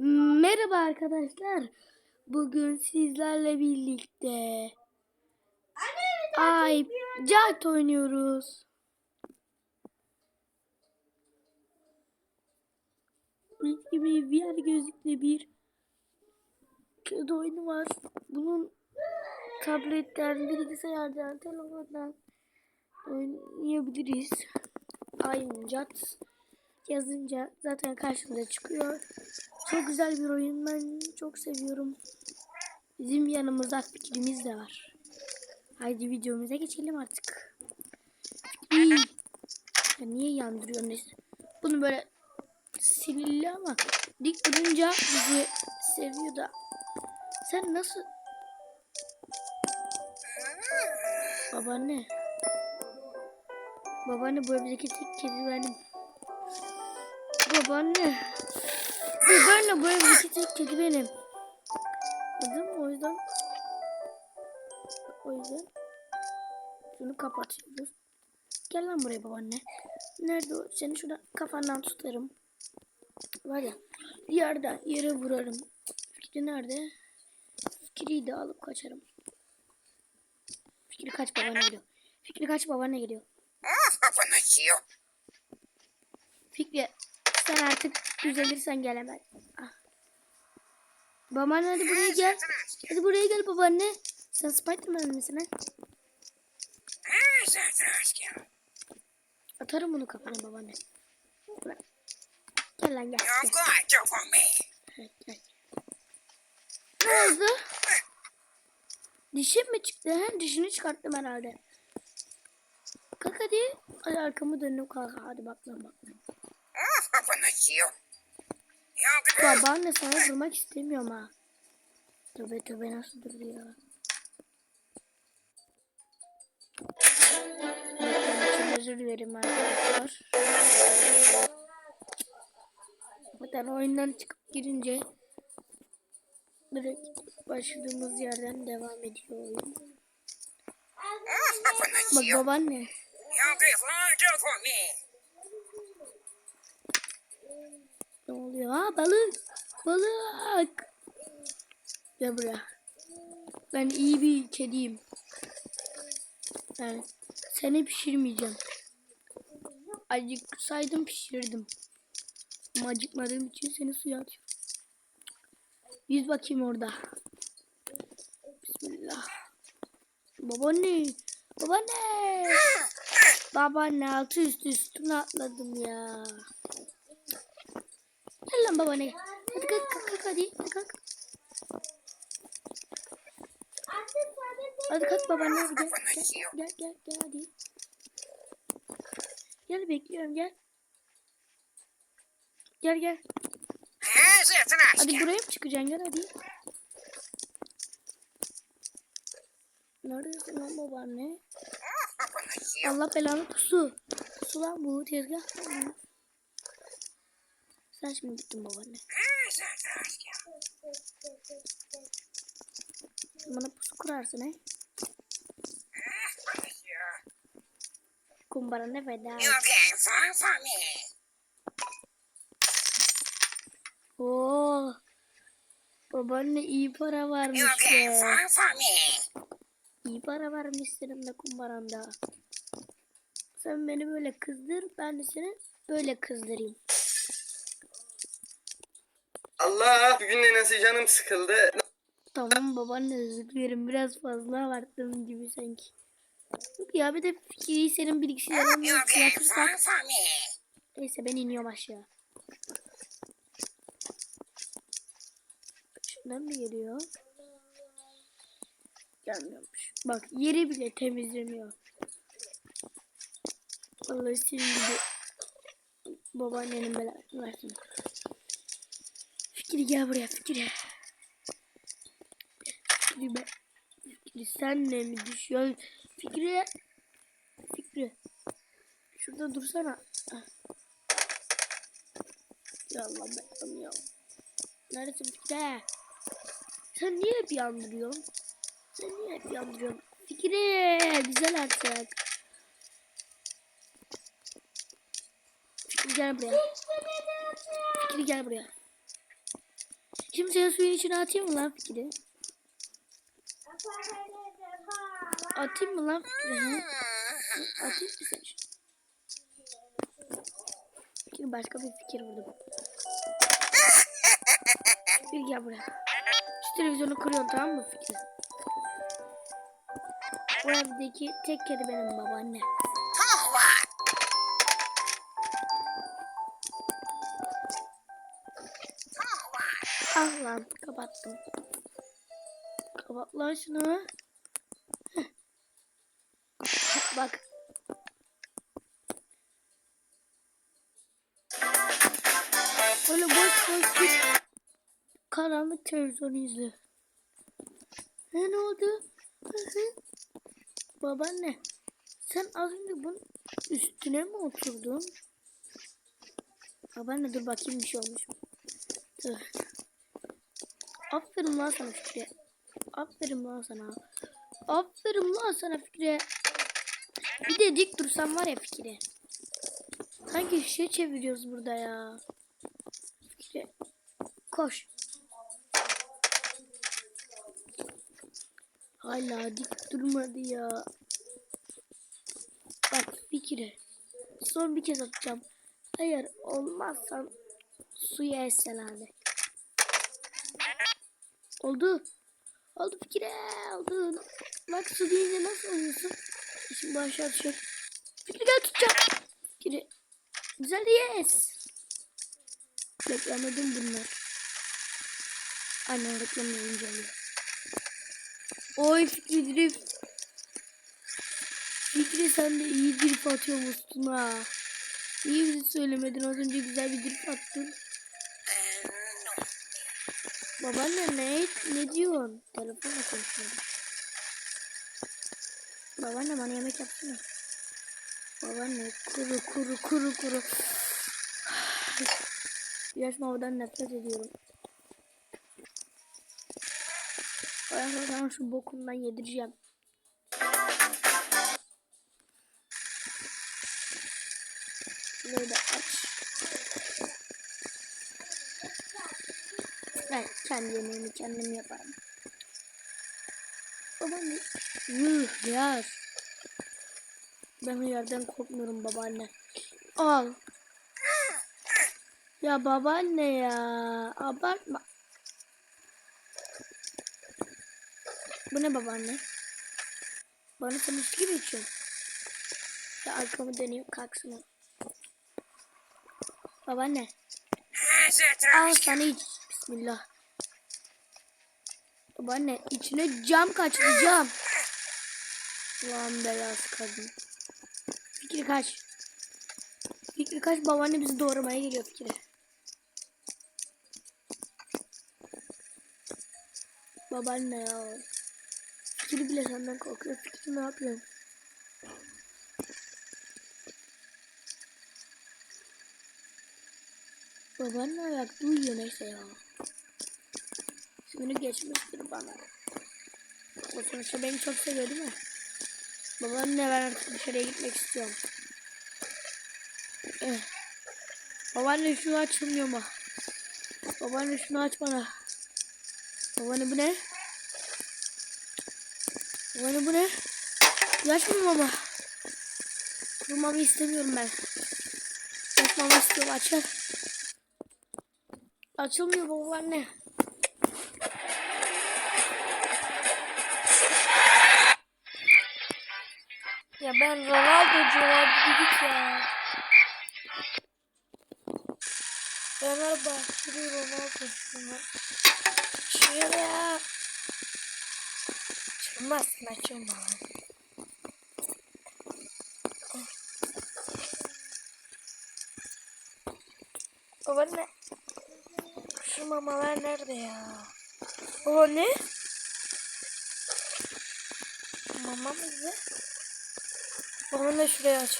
Merhaba arkadaşlar. Bugün sizlerle birlikte Ay Cart oynuyoruz. Biz gibi VR gözlükle bir kedi oyunu var. Bunun tabletten, bilgisayardan, telefondan oynayabiliriz. Ay Cart yazınca zaten karşımıza çıkıyor. Çok güzel bir oyun. Ben çok seviyorum. Bizim yanımızda fikrimiz de var. Haydi videomuza geçelim artık. Ya niye yandırıyor neyse. Bunu böyle sinirli ama dik durunca bizi seviyor da. Sen nasıl... Babaanne. Babaanne bu evdeki tek kedi benim. Babaanne. Babaanne bu evdeki tek kedi benim. Anladın? O yüzden o yüzden şunu kapatıyoruz. Gel lan buraya babaanne. Nerede o? Seni şurada kafandan tutarım. Var ya yerden yere vurarım. Fikri nerede? Fikri'yi de alıp kaçarım. Fikri kaç babaanne geliyor. Fikri kaç babaanne geliyor. Konuşuyor. Fikri sen artık düzelirsen gelemez. Ah. Babaanne hadi buraya gel. Hadi buraya gel babaanne. Sen Spiderman misin ha? Atarım bunu kafana babaanne. Gel lan gel. Gel. Ne oldu? Dişim mi çıktı? He? Dişini çıkarttım herhalde. Kalk hadi. Hadi arkamı dönüp kalk. Hadi bak lan bak. lan. Ah, konuşuyor. You're going Babaanne sana durmak istemiyorum ha. Tövbe tövbe nasıl için özür dilerim arkadaşlar. Zaten oyundan çıkıp girince direkt başladığımız yerden devam ediyor oyun. Ah, Bak babaanne. Ne oluyor? Ha balık. Balık. Gel buraya. Ben iyi bir kediyim. Yani seni pişirmeyeceğim. Acıksaydım pişirirdim. Ama acıkmadığım için seni suya atıyorum. Yüz bakayım orada. Bismillah. Babaanne. Babaanne. Babaanne altı üstü üstüne atladım ya. Gel lan babaanne. Hadi kalk kalk kalk hadi. Hadi kalk. Hadi kalk babaanne hadi gel. Gel gel gel, gel hadi. Gel bekliyorum gel. Gel gel. Hadi buraya mı çıkacaksın gel hadi. Neredesin lan babaanne? Ah. Allah belanı pusu. Pusu lan bu tezgah. Sen şimdi gittin babaanne. Asker. Bana pusu kurarsın he. Konuşuyor. Kumbara ne feda. You're going for for me. Oo. Babaanne iyi para varmış be. İyi para varmış senin de kumbaranda. Sen beni böyle kızdır, ben de seni böyle kızdırayım. Allah bugün de nasıl canım sıkıldı. Tamam babaanne özür dilerim. Biraz fazla abarttığım gibi sanki. Ya bir de fikri senin bilgisayarına You're going yatırsak. Neyse ben iniyorum aşağı. Şundan mı geliyor? Gelmiyormuş. Bak yeri bile temizleniyor. Vallahi senin gibi babaannenin belasını versin. Fikri gel buraya Fikri. Fikri be. Fikri senle mi düşüyorsun? Fikri. Fikri. Şurada dursana. Ah. Ya Allah belanı ya. Neredesin Fikri? Sen niye hep yandırıyorsun? Sen niye hep yandırıyorsun? Fikri güzel artık. Fikri gel buraya. Fikri gel buraya. Seni suyun içine atayım mı lan Fikri? Atayım mı lan Fikri? Hı? Atayım mı seni? Fikri başka bir fikir buldum. Fikri gel buraya. Şu televizyonu kırıyorsun tamam mı Fikri? Bu evdeki tek kedi benim babaanne. Ah lan kapattım. Kapat lan şunu. Bak. Böyle boş boş bir karanlık televizyon izle. Ne ne oldu? Babaanne sen az önce bunun üstüne mi oturdun? Babaanne dur bakayım bir şey olmuş mu? Dur. Aferin lan sana Fikri. Aferin lan sana. Aferin lan sana Fikri. Bir de dik dursan var ya Fikri. Sanki şişe çeviriyoruz burada ya. Fikri. Koş. Hala dik durmadı ya. Bak Fikri. Son bir kez atacağım. Eğer olmazsan suya esselade. Oldu. Oldu fikire oldu. Bak su deyince nasıl oluyorsun? Şimdi aşağı düşer. Fikri gel tutacağım. Fikri. Güzel yes. Beklemedim bunlar. Aynen reklamı inceliyor. Oy Fikri drift. Fikri sen de iyi drift atıyormuşsun ha. Niye bize söylemedin az önce güzel bir drift attın. Babaanne ne, ne diyorsun? Telefonla konuşuyorum. Babaanne bana yemek yapsana. Babaanne kuru kuru kuru kuru. Yaş mavadan nefret ediyorum. Ben sana şu bokundan yedireceğim. Da aç. Ben kendi yemeğimi kendim yaparım. Babaanne. Yuh yar. Ben yerden korkmuyorum babaanne. Al. Ya babaanne ya. Abartma. Bu ne babaanne? Bana üstü gibi içiyorsun. Ya arkamı döneyim kalksın o. Babaanne. Al sana iç. Bismillah. Babaanne içine cam kaçtı cam. Ulan beyaz kadın. Fikri kaç. Fikri kaç babaanne bizi doğramaya geliyor Fikri. Babaanne ya. Fikri bile senden korkuyor. Fikri ne yapıyor? Babaanne ayakta uyuyor neyse ya. Sınırı geçmiştir bana. O sonuçta beni çok seviyor değil mi? Babaanne ben artık dışarıya gitmek istiyorum. Eh. Babaanne şunu açılmıyor mu? Babaanne şunu aç bana. Babaanne bu ne? Babaanne bu ne? Açmıyor baba. Durmamı istemiyorum ben. Açmamı istiyorum açar. Açılmıyor babaanne. Ya ben Ronaldo'cu dedik ya. Fenerbahçeli Ronaldo'cuyum. Şuraya. Çıkmazsın açılma lan. Babaanne. Şu mamalar nerede ya? O ne? Mama mı? Babaanne şurayı aç.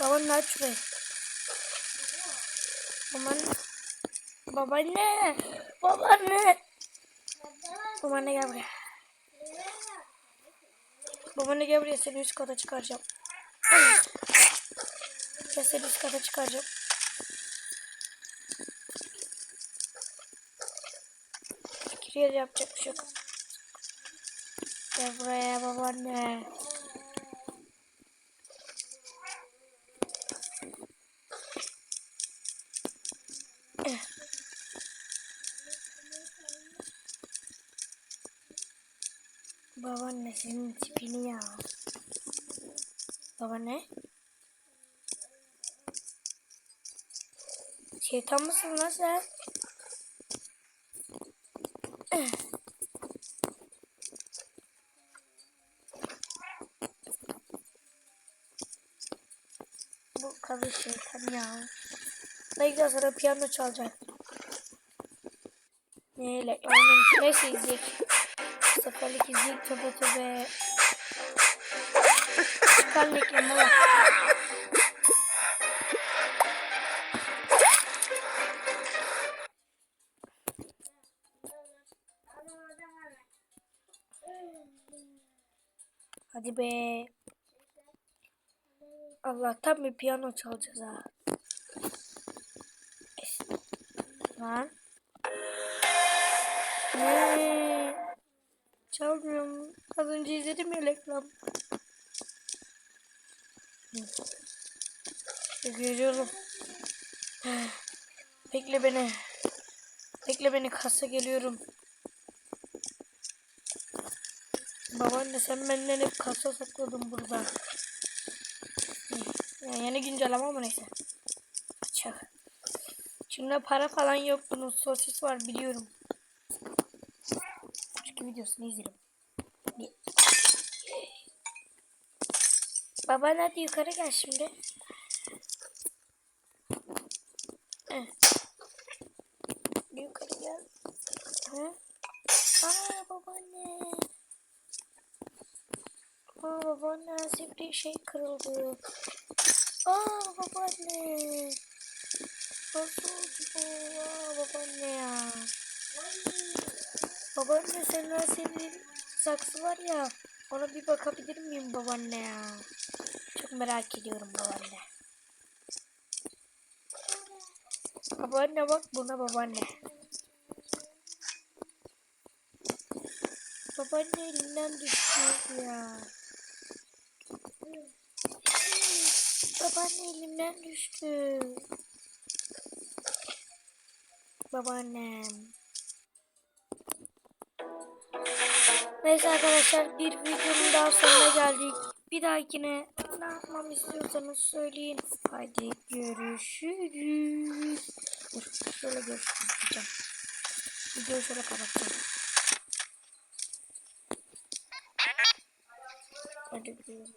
Babaanne aç şurayı. Babaanne. Babaanne. Babaanne. Babaanne gel buraya. Babaanne gel buraya seni üst kata çıkaracağım. Gel seni üst kata çıkaracağım. Gel yapacak bir şey yok. Gel buraya babaanne. Babaanne senin tipini ya. Babaanne. Şeytan mısın lan sen? Bu kadın şeytan ya. Ne güzel piyano çalacak. Neyle? Neyse izleyek. Seferlik izleyek töbe töbe. Reklama bak. Hadi be. Allah'tan bir piyano çalacağız ha. Lan. Ne? Çalmıyorum. Az önce izledim ya reklam. Görüyorum. Bekle beni. Bekle beni kasa geliyorum. Babaanne sen benden hep kasa sakladın burada. Yani yeni güncelleme ama neyse. Açık. Şimdi para falan yok bunun sosis var biliyorum. Videosunu izlerim. Bir- Baban hadi yukarı gel şimdi. Eh. Yukarı gel. Hı? Aa babaanne. Aa babaanne bir şey kırıldı. Aa babaanne. Nasıl oldu bu? Aa babaanne ya. Babaanne senin senin saksı var ya. Ona bir bakabilir miyim babaanne ya? Çok merak ediyorum babaanne. Babaanne bak buna babaanne. Babaanne elinden düştü ya. Babaanne elimden düştü. Babaannem. Neyse arkadaşlar bir videonun daha sonuna geldik. Bir dahakine ne yapmamı istiyorsanız söyleyin. Hadi görüşürüz. Dur şöyle görüşürüz diyeceğim. Videoyu şöyle kapatacağım. Hadi görüşürüz.